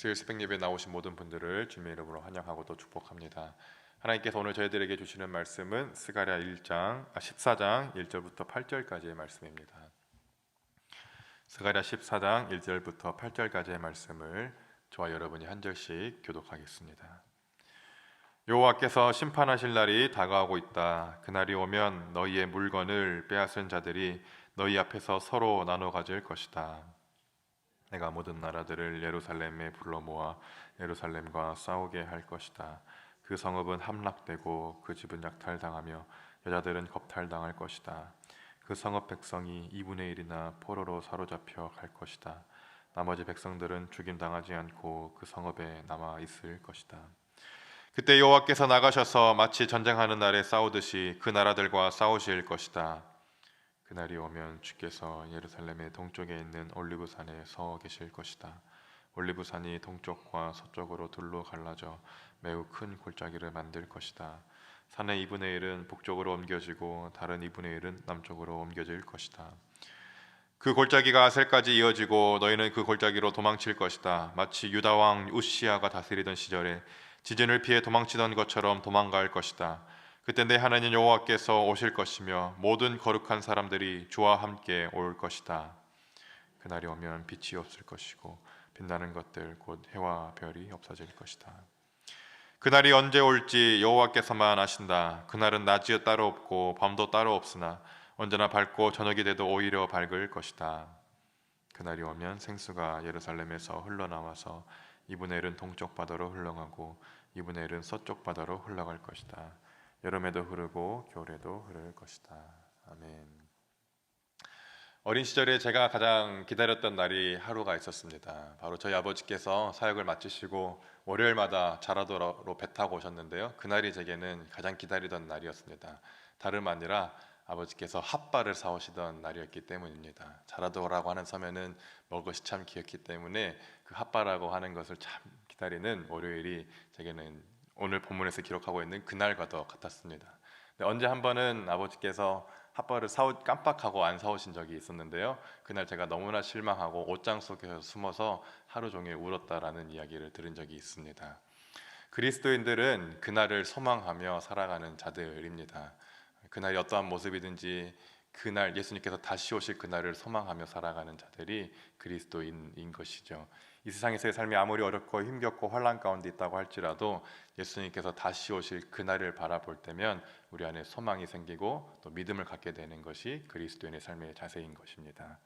수요일 새벽 예배 나오신 모든 분들을 주님의 이름으로 환영하고 또 축복합니다. 하나님께서 오늘 저희들에게 주시는 말씀은 스가랴 1장 아 14장 1절부터 8절까지의 말씀입니다. 스가랴 14장 1절부터 8절까지의 말씀을 저와 여러분이 한 절씩 교독하겠습니다. 여호와께서 심판하실 날이 다가오고 있다. 그날이 오면 너희의 물건을 빼앗은 자들이 너희 앞에서 서로 나눠 가질 것이다. 내가 모든 나라들을 예루살렘에 불러 모아 예루살렘과 싸우게 할 것이다. 그 성읍은 함락되고 그 집은 약탈당하며 여자들은 겁탈당할 것이다. 그 성읍 백성이 2분의 1이나 포로로 사로잡혀 갈 것이다. 나머지 백성들은 죽임 당하지 않고 그 성읍에 남아 있을 것이다. 그때 여호와께서 나가셔서 마치 전쟁하는 날에 싸우듯이 그 나라들과 싸우실 것이다. 그날이 오면 주께서 예루살렘의 동쪽에 있는 올리브산에 서 계실 것이다. 올리브산이 동쪽과 서쪽으로 둘로 갈라져 매우 큰 골짜기를 만들 것이다. 산의 2분의 1은 북쪽으로 옮겨지고 다른 2분의 1은 남쪽으로 옮겨질 것이다. 그 골짜기가 아셀까지 이어지고 너희는 그 골짜기로 도망칠 것이다. 마치 유다 왕 우시아가 다스리던 시절에 지진을 피해 도망치던 것처럼 도망갈 것이다. 그때 내 하나님 여호와께서 오실 것이며 모든 거룩한 사람들이 주와 함께 올 것이다. 그날이 오면 빛이 없을 것이고 빛나는 것들 곧 해와 별이 없어질 것이다. 그날이 언제 올지 여호와께서만 아신다. 그날은 낮이 따로 없고 밤도 따로 없으나 언제나 밝고 저녁이 돼도 오히려 밝을 것이다. 그날이 오면 생수가 예루살렘에서 흘러나와서 1은 동쪽 바다로 흘러가고 1은 서쪽 바다로 흘러갈 것이다. 여름에도 흐르고 겨울에도 흐를 것이다. 아멘. 어린 시절에 제가 가장 기다렸던 날이 하루가 있었습니다. 바로 저희 아버지께서 사역을 마치시고 월요일마다 자라도로 배 타고 오셨는데요. 그날이 제게는 가장 기다리던 날이었습니다. 다름 아니라 아버지께서 핫바를 사오시던 날이었기 때문입니다. 자라도라고 하는 섬에는 먹을 것이 참 귀했기 때문에 그 핫바라고 하는 것을 참 기다리는 월요일이 제게는 오늘 본문에서 기록하고 있는 그날과도 같았습니다. 언제 한 번은 아버지께서 핫바를 사오 깜빡하고 안 사오신 적이 있었는데요. 그날 제가 너무나 실망하고 옷장 속에서 숨어서 하루 종일 울었다라는 이야기를 들은 적이 있습니다. 그리스도인들은 그날을 소망하며 살아가는 자들입니다. 그날이 어떠한 모습이든지 그날 예수님께서 다시 오실 그날을 소망하며 살아가는 자들이 그리스도인인 것이죠. 이 세상에서의 삶이 아무리 어렵고 힘겹고 환란 가운데 있다고 할지라도 예수님께서 다시 오실 그날을 바라볼 때면 우리 안에 소망이 생기고 또 믿음을 갖게 되는 것이 그리스도인의 삶의 자세인 것입니다.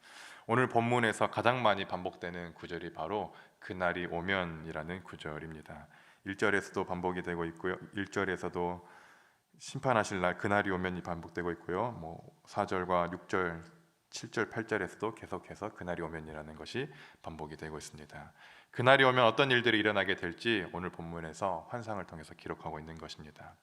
오늘 본문에서 가장 많이 반복되는 구절이 바로 그날이 오면이라는 구절입니다. 1절에서도 반복이 되고 있고요. 1절에서도 심판하실 날 그날이 오면이 반복되고 있고요. 뭐 4절과 6절, 7절, 8절에서도 계속해서 그날이 오면이라는 것이 반복이 되고 있습니다. 그날이 오면 어떤 일들이 일어나게 될지 오늘 본문에서 환상을 통해서 기록하고 있는 것입니다.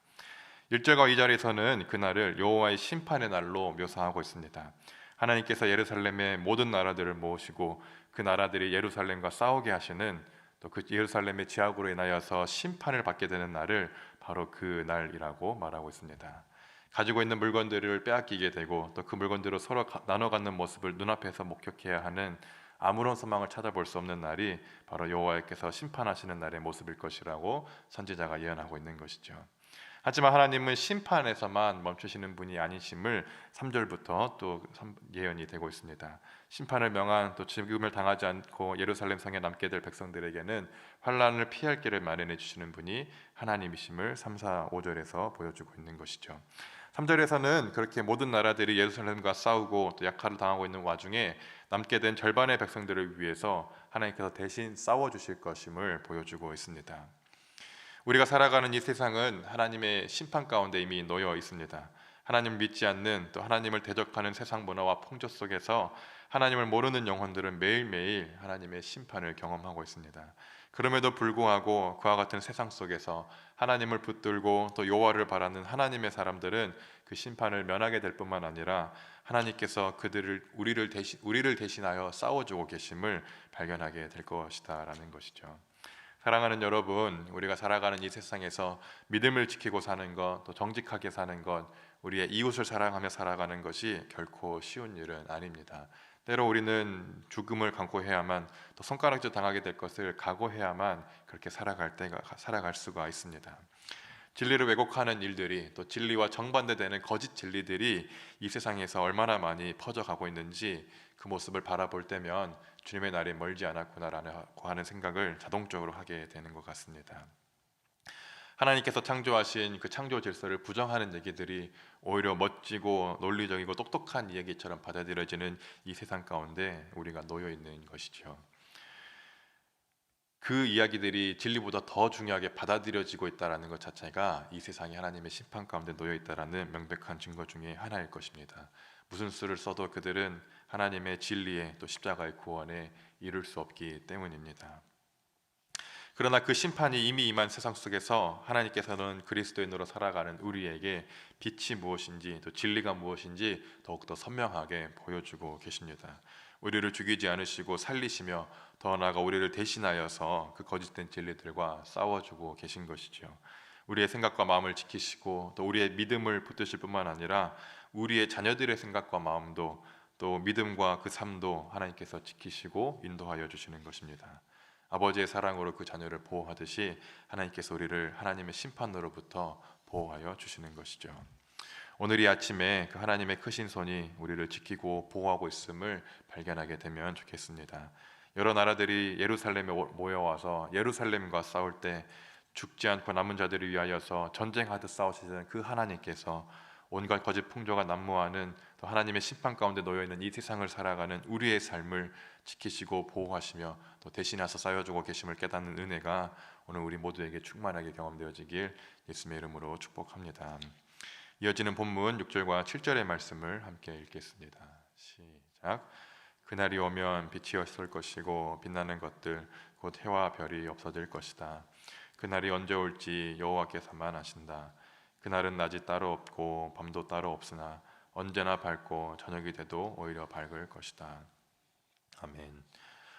1절과 2절에서는 그날을 여호와의 심판의 날로 묘사하고 있습니다. 하나님께서 예루살렘의 모든 나라들을 모으시고 그 나라들이 예루살렘과 싸우게 하시는 또 그 예루살렘의 지하으로 인하여서 심판을 받게 되는 날을 바로 그 날이라고 말하고 있습니다. 가지고 있는 물건들을 빼앗기게 되고 또 그 물건들을 서로 나눠 갖는 모습을 눈앞에서 목격해야 하는 아무런 소망을 찾아볼 수 없는 날이 바로 여호와께서 심판하시는 날의 모습일 것이라고 선지자가 예언하고 있는 것이죠. 하지만 하나님은 심판에서만 멈추시는 분이 아니심을 3절부터 또 예언이 되고 있습니다. 심판을 명한 또 죽음을 당하지 않고 예루살렘 성에 남게 될 백성들에게는 환란을 피할 길을 마련해 주시는 분이 하나님이심을 3, 4, 5절에서 보여주고 있는 것이죠. 3절에서는 그렇게 모든 나라들이 예루살렘과 싸우고 또 약화를 당하고 있는 와중에 남게 된 절반의 백성들을 위해서 하나님께서 대신 싸워 주실 것임을 보여주고 있습니다. 우리가 살아가는 이 세상은 하나님의 심판 가운데 이미 놓여 있습니다. 하나님 믿지 않는 또 하나님을 대적하는 세상 문화와 풍조 속에서 하나님을 모르는 영혼들은 매일매일 하나님의 심판을 경험하고 있습니다. 그럼에도 불구하고 그와 같은 세상 속에서 하나님을 붙들고 또 여호와를 바라는 하나님의 사람들은 그 심판을 면하게 될 뿐만 아니라 하나님께서 그들을 우리를 대신 우리를 대신하여 싸워주고 계심을 발견하게 될 것이다라는 것이죠. 사랑하는 여러분, 우리가 살아가는 이 세상에서 믿음을 지키고 사는 것, 또 정직하게 사는 것, 우리의 이웃을 사랑하며 살아가는 것이 결코 쉬운 일은 아닙니다. 때로 우리는 죽음을 강구해야만 또 손가락질 당하게 될 것을 각오해야만 그렇게 살아갈 때가 살아갈 수가 있습니다. 진리를 왜곡하는 일들이 또 진리와 정반대되는 거짓 진리들이 이 세상에서 얼마나 많이 퍼져가고 있는지 그 모습을 바라볼 때면 주님의 날이 멀지 않았구나라고 하는 생각을 자동적으로 하게 되는 것 같습니다. 하나님께서 창조하신 그 창조 질서를 부정하는 얘기들이 오히려 멋지고 논리적이고 똑똑한 이야기처럼 받아들여지는 이 세상 가운데 우리가 놓여 있는 것이죠. 그 이야기들이 진리보다 더 중요하게 받아들여지고 있다라는 것 자체가 이 세상이 하나님의 심판 가운데 놓여 있다라는 명백한 증거 중에 하나일 것입니다. 무슨 수를 써도 그들은 하나님의 진리에 또 십자가의 구원에 이룰 수 없기 때문입니다. 그러나 그 심판이 이미 임한 세상 속에서 하나님께서는 그리스도인으로 살아가는 우리에게 빛이 무엇인지 또 진리가 무엇인지 더욱더 선명하게 보여주고 계십니다. 우리를 죽이지 않으시고 살리시며 더 나아가 우리를 대신하여서 그 거짓된 진리들과 싸워주고 계신 것이죠. 우리의 생각과 마음을 지키시고 또 우리의 믿음을 붙드실 뿐만 아니라 우리의 자녀들의 생각과 마음도 또 믿음과 그 삶도 하나님께서 지키시고 인도하여 주시는 것입니다. 아버지의 사랑으로 그 자녀를 보호하듯이 하나님께서 우리를 하나님의 심판으로부터 보호하여 주시는 것이죠. 오늘 이 아침에 그 하나님의 크신 손이 우리를 지키고 보호하고 있음을 발견하게 되면 좋겠습니다. 여러 나라들이 예루살렘에 모여와서 예루살렘과 싸울 때 죽지 않고 남은 자들을 위하여서 전쟁하듯 싸우시는 그 하나님께서 온갖 거짓 풍조가 난무하는 또 하나님의 심판 가운데 놓여 있는 이 세상을 살아가는 우리의 삶을 지키시고 보호하시며 또 대신해서 쌓여주고 계심을 깨닫는 은혜가 오늘 우리 모두에게 충만하게 경험되어지길 예수님의 이름으로 축복합니다. 이어지는 본문 6절과 7절의 말씀을 함께 읽겠습니다. 시작. 그날이 오면 빛이 없을 것이고 빛나는 것들 곧 해와 별이 없어질 것이다. 그날이 언제 올지 여호와께서만 아신다. 그날은 낮이 따로 없고 밤도 따로 없으나 언제나 밝고 저녁이 돼도 오히려 밝을 것이다. 아멘.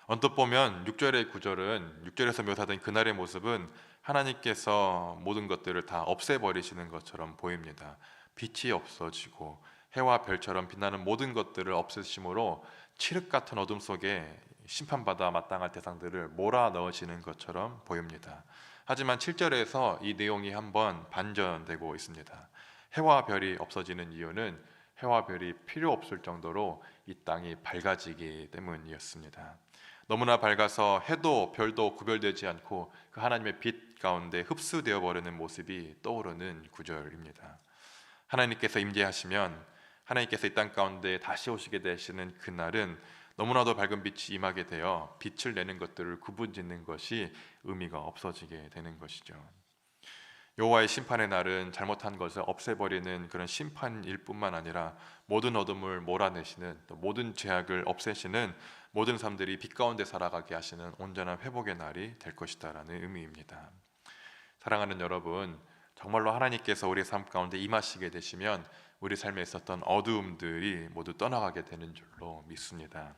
언뜻 보면 6절의 구절은 6절에서 묘사된 그날의 모습은 하나님께서 모든 것들을 다 없애버리시는 것처럼 보입니다. 빛이 없어지고 해와 별처럼 빛나는 모든 것들을 없애심으로 칠흑 같은 어둠 속에 심판받아 마땅할 대상들을 몰아 넣으시는 것처럼 보입니다. 하지만 7절에서 이 내용이 한번 반전되고 있습니다. 해와 별이 없어지는 이유는 해와 별이 필요 없을 정도로 이 땅이 밝아지기 때문이었습니다. 너무나 밝아서 해도 별도 구별되지 않고 그 하나님의 빛 가운데 흡수되어 버리는 모습이 떠오르는 구절입니다. 하나님께서 임재하시면 하나님께서 이 땅 가운데 다시 오시게 되시는 그날은 너무나도 밝은 빛이 임하게 되어 빛을 내는 것들을 구분짓는 것이 의미가 없어지게 되는 것이죠. 여호와의 심판의 날은 잘못한 것을 없애버리는 그런 심판일 뿐만 아니라 모든 어둠을 몰아내시는 또 모든 죄악을 없애시는 모든 사람들이 빛 가운데 살아가게 하시는 온전한 회복의 날이 될 것이다라는 의미입니다. 사랑하는 여러분, 정말로 하나님께서 우리 삶 가운데 임하시게 되시면 우리 삶에 있었던 어두움들이 모두 떠나가게 되는 줄로 믿습니다.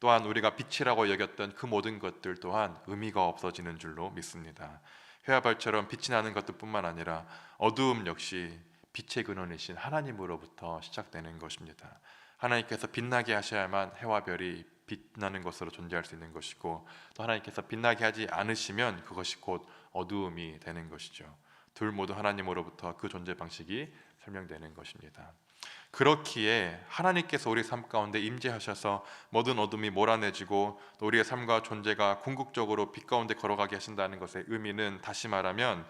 또한 우리가 빛이라고 여겼던 그 모든 것들 또한 의미가 없어지는 줄로 믿습니다. 해와 발처럼 빛이 나는 것뿐만 아니라 어두움 역시 빛의 근원이신 하나님으로부터 시작되는 것입니다. 하나님께서 빛나게 하셔야만 해와 별이 빛나는 것으로 존재할 수 있는 것이고 또 하나님께서 빛나게 하지 않으시면 그것이 곧 어두움이 되는 것이죠. 둘 모두 하나님으로부터 그 존재 방식이 설명되는 것입니다. 그렇기에 하나님께서 우리 삶 가운데 임재하셔서 모든 어둠이 몰아내지고 또 우리의 삶과 존재가 궁극적으로 빛 가운데 걸어가게 하신다는 것의 의미는 다시 말하면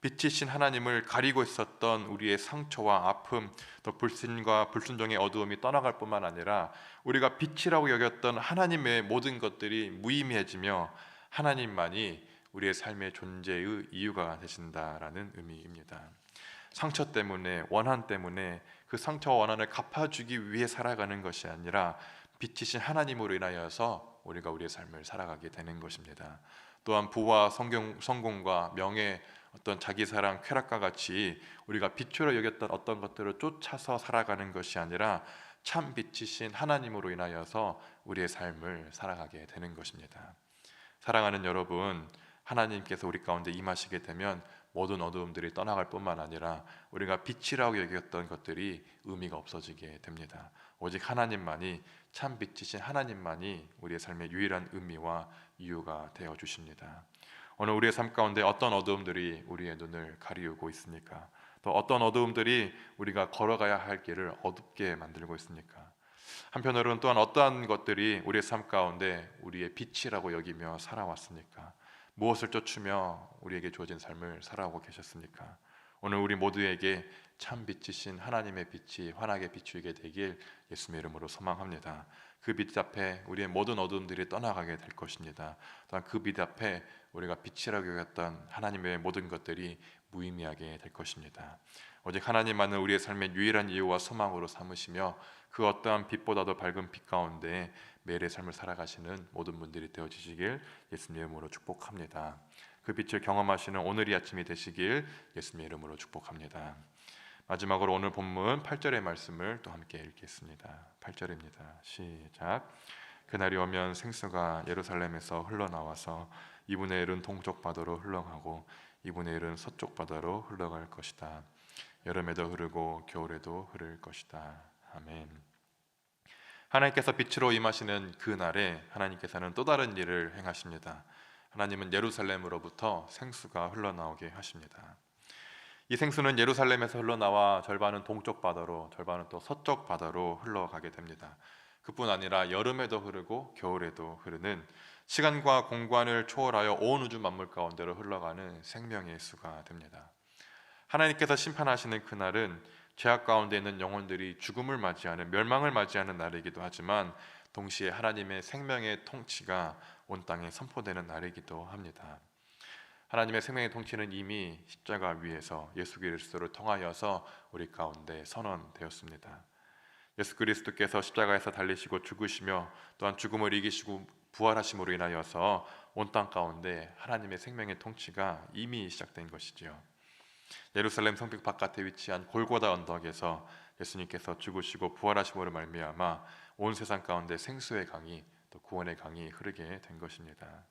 빛이신 하나님을 가리고 있었던 우리의 상처와 아픔, 또 불신과 불순종의 어두움이 떠나갈 뿐만 아니라 우리가 빛이라고 여겼던 하나님의 모든 것들이 무의미해지며 하나님만이 우리의 삶의 존재의 이유가 되신다라는 의미입니다. 상처 때문에 원한 때문에 그 상처와 원한을 갚아주기 위해 살아가는 것이 아니라 빛이신 하나님으로 인하여서 우리가 우리의 삶을 살아가게 되는 것입니다. 또한 부와 성경, 성공과 명예, 어떤 자기 사랑, 쾌락과 같이 우리가 빛으로 여겼던 어떤 것들을 쫓아서 살아가는 것이 아니라 참 빛이신 하나님으로 인하여서 우리의 삶을 살아가게 되는 것입니다. 사랑하는 여러분, 하나님께서 우리 가운데 임하시게 되면 모든 어두움들이 떠나갈 뿐만 아니라 우리가 빛이라고 여겼던 것들이 의미가 없어지게 됩니다. 오직 하나님만이 참 빛이신 하나님만이 우리의 삶의 유일한 의미와 이유가 되어 주십니다. 오늘 우리의 삶 가운데 어떤 어두움들이 우리의 눈을 가리우고 있습니까? 또 어떤 어두움들이 우리가 걸어가야 할 길을 어둡게 만들고 있습니까? 한편으로는 또한 어떠한 것들이 우리의 삶 가운데 우리의 빛이라고 여기며 살아왔습니까? 무엇을 쫓으며 우리에게 주어진 삶을 살아오고 계셨습니까? 오늘 우리 모두에게 참 빛이신 하나님의 빛이 환하게 비추게 되길 예수님의 이름으로 소망합니다. 그 빛 앞에 우리의 모든 어둠들이 떠나가게 될 것입니다. 또한 그 빛 앞에 우리가 빛이라고 여겼던 하나님의 모든 것들이 무의미하게 될 것입니다. 오직 하나님만을 우리의 삶의 유일한 이유와 소망으로 삼으시며 그 어떠한 빛보다도 밝은 빛 가운데 매일의 삶을 살아가시는 모든 분들이 되어 주시길 예수님의 이름으로 축복합니다. 그 빛을 경험하시는 오늘이 아침이 되시길 예수님의 이름으로 축복합니다. 마지막으로 오늘 본문 8절의 말씀을 또 함께 읽겠습니다. 8절입니다. 시작. 그날이 오면 생수가 예루살렘에서 흘러나와서 이분의 1은 동쪽 바다로 흘러가고 이분의 1은 서쪽 바다로 흘러갈 것이다. 여름에도 흐르고 겨울에도 흐를 것이다. 아멘. 하나님께서 빛으로 임하시는 그 날에 하나님께서는 또 다른 일을 행하십니다. 하나님은 예루살렘으로부터 생수가 흘러나오게 하십니다. 이 생수는 예루살렘에서 흘러나와 절반은 동쪽 바다로, 절반은 또 서쪽 바다로 흘러가게 됩니다. 그뿐 아니라 여름에도 흐르고 겨울에도 흐르는 시간과 공간을 초월하여 온 우주 만물 가운데로 흘러가는 생명의 수가 됩니다. 하나님께서 심판하시는 그날은 죄악 가운데 있는 영혼들이 죽음을 맞이하는 멸망을 맞이하는 날이기도 하지만 동시에 하나님의 생명의 통치가 온 땅에 선포되는 날이기도 합니다. 하나님의 생명의 통치는 이미 십자가 위에서 예수 그리스도를 통하여서 우리 가운데 선언되었습니다. 예수 그리스도께서 십자가에서 달리시고 죽으시며 또한 죽음을 이기시고 부활하심으로 인하여서 온 땅 가운데 하나님의 생명의 통치가 이미 시작된 것이지요. 예루살렘 성벽 바깥에 위치한 골고다 언덕에서 예수님께서 죽으시고 부활하심으로 말미암아 온 세상 가운데 생수의 강이 또 구원의 강이 흐르게 된 것입니다.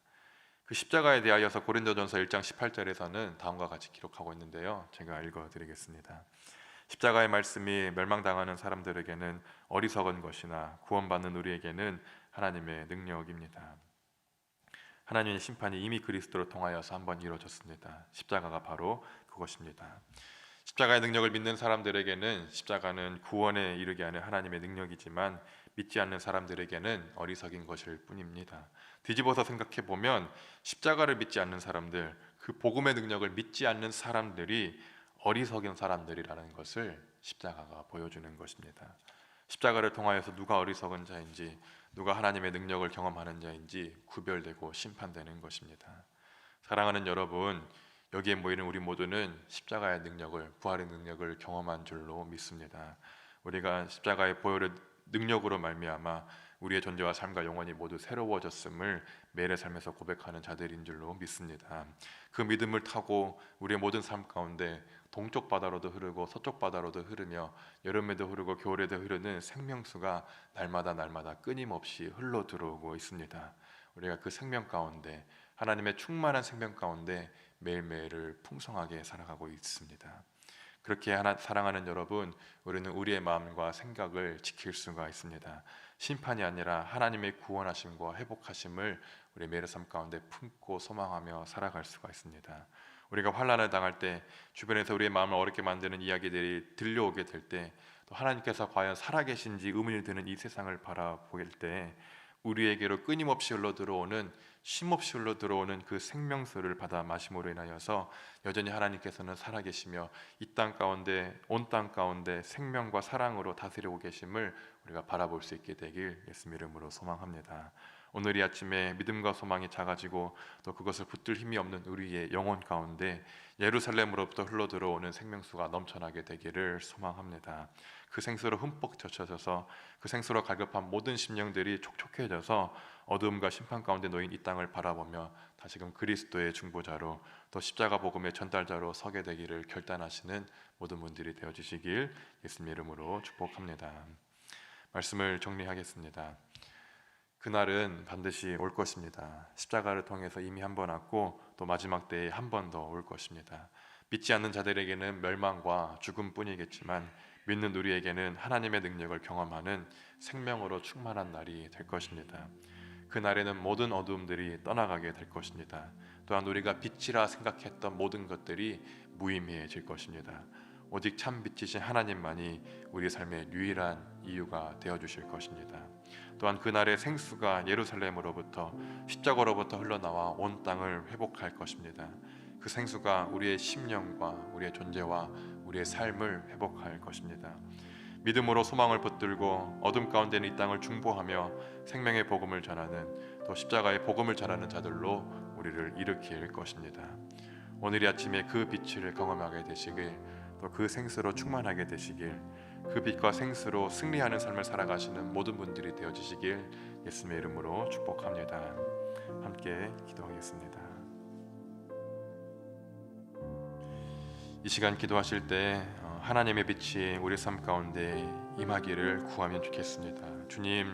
그 십자가에 대하여서 고린도전서 1장 18절에서는 다음과 같이 기록하고 있는데요. 제가 읽어 드리겠습니다. 십자가의 말씀이 멸망당하는 사람들에게는 어리석은 것이나 구원받는 우리에게는 하나님의 능력입니다. 하나님의 심판이 이미 그리스도로 통하여서 한번 이루어졌습니다. 십자가가 바로 그것입니다. 십자가의 능력을 믿는 사람들에게는 십자가는 구원에 이르게 하는 하나님의 능력이지만 믿지 않는 사람들에게는 어리석인 것일 뿐입니다. 뒤집어서 생각해 보면 십자가를 믿지 않는 사람들, 그 복음의 능력을 믿지 않는 사람들이 어리석은 사람들이라는 것을 십자가가 보여주는 것입니다. 십자가를 통하여서 누가 어리석은 자인지 누가 하나님의 능력을 경험하는 자인지 구별되고 심판되는 것입니다. 사랑하는 여러분, 여기에 모이는 우리 모두는 십자가의 능력을 부활의 능력을 경험한 줄로 믿습니다. 우리가 십자가의 보혈의 능력으로 말미암아 우리의 존재와 삶과 영혼이 모두 새로워졌음을 매일의 삶에서 고백하는 자들인 줄로 믿습니다. 그 믿음을 타고 우리의 모든 삶 가운데 동쪽 바다로도 흐르고 서쪽 바다로도 흐르며 여름에도 흐르고 겨울에도 흐르는 생명수가 날마다 날마다 끊임없이 흘러 들어오고 있습니다. 우리가 그 생명 가운데 하나님의 충만한 생명 가운데 매일매일을 풍성하게 살아가고 있습니다. 그렇게 하나 사랑하는 여러분, 우리는 우리의 마음과 생각을 지킬 수가 있습니다. 심판이 아니라 하나님의 구원하심과 회복하심을 우리 매일 삶 가운데 품고 소망하며 살아갈 수가 있습니다. 우리가 환란을 당할 때 주변에서 우리의 마음을 어렵게 만드는 이야기들이 들려오게 될 때 또 하나님께서 과연 살아계신지 의문이 드는 이 세상을 바라보길 때 우리에게로 끊임없이 흘러 들어오는 쉼없이 흘러 들어오는 그 생명수를 받아 마심으로 인하여서 여전히 하나님께서는 살아계시며 이 땅 가운데 온 땅 가운데 생명과 사랑으로 다스리고 계심을 우리가 바라볼 수 있게 되길 예수님 이름으로 소망합니다. 오늘 이 아침에 믿음과 소망이 작아지고 또 그것을 붙들 힘이 없는 우리의 영혼 가운데 예루살렘으로부터 흘러 들어오는 생명수가 넘쳐나게 되기를 소망합니다. 그 생수로 흠뻑 젖혀져서 그 생수로 갈급한 모든 심령들이 촉촉해져서 어둠과 심판 가운데 놓인 이 땅을 바라보며 다시금 그리스도의 중보자로 또 십자가 복음의 전달자로 서게 되기를 결단하시는 모든 분들이 되어 주시길 예수님 이름으로 축복합니다. 말씀을 정리하겠습니다. 그날은 반드시 올 것입니다. 십자가를 통해서 이미 한 번 왔고 또 마지막 때에 한 번 더 올 것입니다. 믿지 않는 자들에게는 멸망과 죽음뿐이겠지만 믿는 우리에게는 하나님의 능력을 경험하는 생명으로 충만한 날이 될 것입니다. 그 날에는 모든 어두움들이 떠나가게 될 것입니다. 또한 우리가 빛이라 생각했던 모든 것들이 무의미해질 것입니다. 오직 참 빛이신 하나님만이 우리 삶의 유일한 이유가 되어 주실 것입니다. 또한 그날의 생수가 예루살렘으로부터 십자가로부터 흘러나와 온 땅을 회복할 것입니다. 그 생수가 우리의 심령과 우리의 존재와 우리의 삶을 회복할 것입니다. 믿음으로 소망을 붙들고 어둠 가운데 있는 이 땅을 중보하며 생명의 복음을 전하는 또 십자가의 복음을 전하는 자들로 우리를 일으킬 것입니다. 오늘 이 아침에 그 빛을 경험하게 되시길 또 그 생수로 충만하게 되시길 그 빛과 생수로 승리하는 삶을 살아가시는 모든 분들이 되어지시길 예수님의 이름으로 축복합니다. 함께 기도하겠습니다. 이 시간 기도하실 때 어, 하나님의 빛이 우리 삶 가운데 임하기를 구하면 좋겠습니다. 주님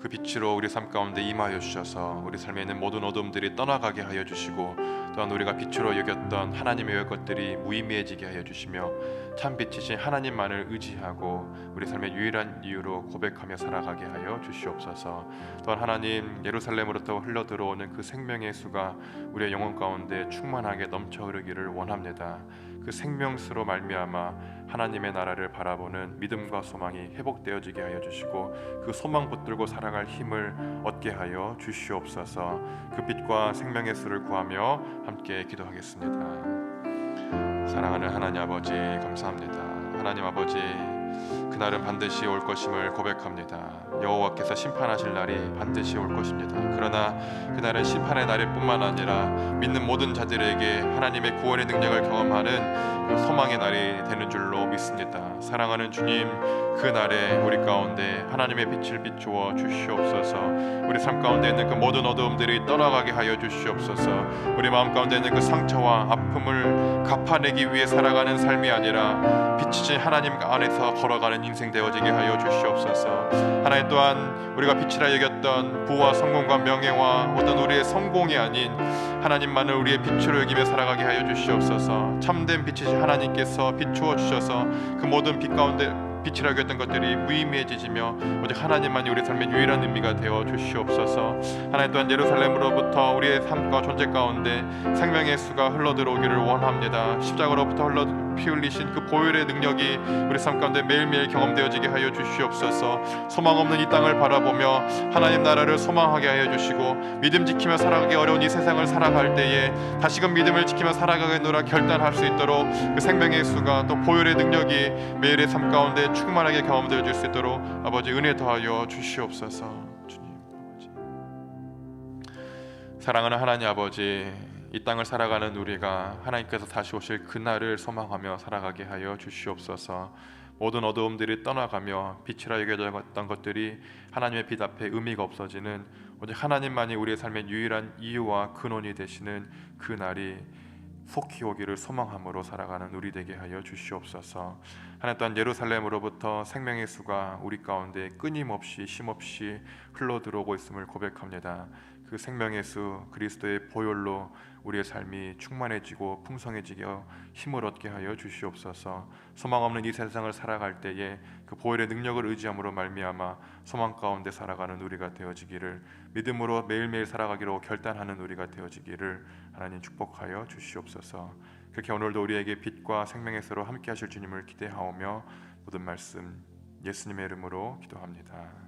그 빛으로 우리 삶 가운데 임하여 주셔서 우리 삶에 있는 모든 어둠들이 떠나가게 하여 주시고 또한 우리가 빛으로 여겼던 하나님의 것들이 무의미해지게 하여 주시며 참 빛이신 하나님만을 의지하고 우리 삶의 유일한 이유로 고백하며 살아가게 하여 주시옵소서. 또한 하나님 예루살렘으로부터 흘러 들어오는 그 생명의 수가 우리의 영혼 가운데 충만하게 넘쳐 흐르기를 원합니다. 그 생명수로 말미암아 하나님의 나라를 바라보는 믿음과 소망이 회복되어지게 하여 주시고 그 소망 붙들고 살아갈 힘을 얻게 하여 주시옵소서. 그 빛과 생명의 수를 구하며 함께 기도하겠습니다. 사랑하는 하나님 아버지 감사합니다. 하나님 아버지 그날은 반드시 올 것임을 고백합니다. 여호와께서 심판하실 날이 반드시 올 것입니다. 그러나 그날은 심판의 날일 뿐만 아니라 믿는 모든 자들에게 하나님의 구원의 능력을 경험하는 그 소망의 날이 되는 줄로 믿습니다. 사랑하는 주님, 그 날에 우리 가운데 하나님의 빛을 비추어 주시옵소서. 우리 삶 가운데 있는 그 모든 어두움들이 떠나가게 하여 주시옵소서. 우리 마음 가운데 있는 그 상처와 아픔을 갚아내기 위해 살아가는 삶이 아니라 빛이신 하나님 안에서 걸어가는 인생 되어지게 하여 주시옵소서. 하나님 또한 우리가 빛이라 여겼던 부와 성공과 명예와 어떤 우리의 성공이 아닌 하나님만을 우리의 빛으로 여기며 살아가게 하여 주시옵소서. 참된 빛이신 하나님께서 비추어 주셔서 그 모든 빛 가운데 빛이라 여겼던 것들이 무의미해지시며 오직 하나님만이 우리 삶의 유일한 의미가 되어 주시옵소서. 하나님 또한 예루살렘으로부터 우리의 삶과 존재 가운데 생명의 수가 흘러 들어오기를 원합니다. 십자가로부터 흘러 피 흘리신 그 보혈의 능력이 우리 삶 가운데 매일매일 경험되어지게 하여 주시옵소서. 소망 없는 이 땅을 바라보며 하나님 나라를 소망하게 하여 주시고 믿음 지키며 살아가기 어려운 이 세상을 살아갈 때에 다시금 믿음을 지키며 살아가겠노라 결단할 수 있도록 그 생명의 수가 또 보혈의 능력이 매일의 삶 가운데 충만하게 경험되어 줄수 있도록 아버지 은혜 더하여 주시옵소서. 사랑하는 하나님 아버지 이 땅을 살아가는 우리가 하나님께서 다시 오실 그날을 소망하며 살아가게 하여 주시옵소서. 모든 어두움들이 떠나가며 빛이라 여겨졌던 것들이 하나님의 빛 앞에 의미가 없어지는 오직 하나님만이 우리의 삶의 유일한 이유와 근원이 되시는 그 날이 속히 오기를 소망함으로 살아가는 우리 되게 하여 주시옵소서. 하나님 또한 예루살렘으로부터 생명의 수가 우리 가운데 끊임없이 쉼없이 흘러 들어오고 있음을 고백합니다. 그 생명의 수 그리스도의 보혈로 우리의 삶이 충만해지고 풍성해지게 힘을 얻게 하여 주시옵소서. 소망 없는 이 세상을 살아갈 때에 그 보혈의 능력을 의지함으로 말미암아 소망 가운데 살아가는 우리가 되어지기를 믿음으로 매일매일 살아가기로 결단하는 우리가 되어지기를 하나님 축복하여 주시옵소서. 그렇게 오늘도 우리에게 빛과 생명의 서로 함께 하실 주님을 기대하오며 모든 말씀 예수님의 이름으로 기도합니다.